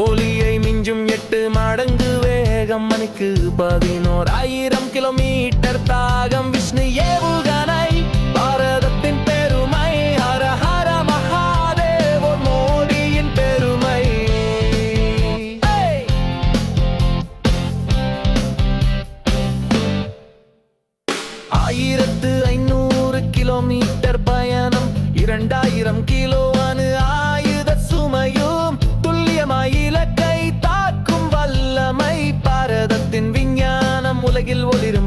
ஒலியை மிஞ்சும் எட்டு மடங்கு வேகம் மணிக்கு பதினோர் ஆயிரம் கிலோமீட்டர் தாகம். விஷ்ணு ஏவுகணை பாரதத்தின் பெருமை. ஹர ஹர மகாதேவோர் மோடியின் பெருமை. ஆயிரத்து ஐநூறு கிலோமீட்டர் பயணம் இரண்டாயிரம் கிலோ உலகில் ஒளிரும்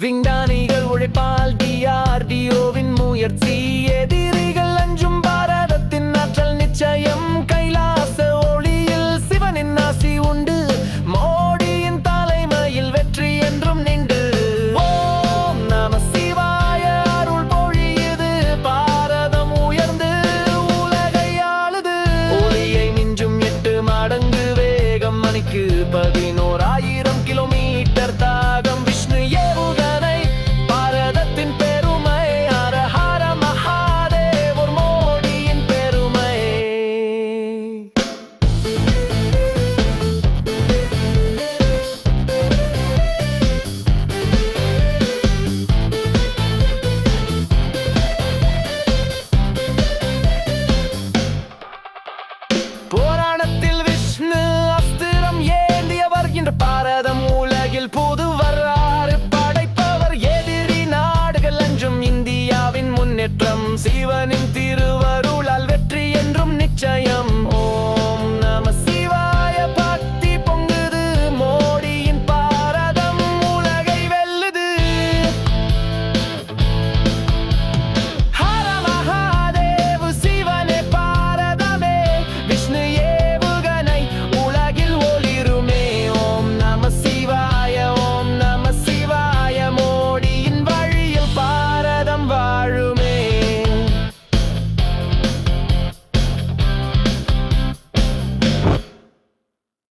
விஞ்ஞானிகள் உழைப்பால் டிஆர்டிஓவின் முயற்சி. முன்னேற்றம் சிவனின் திருவருளால் வெற்றி என்றும் நிச்சயம்.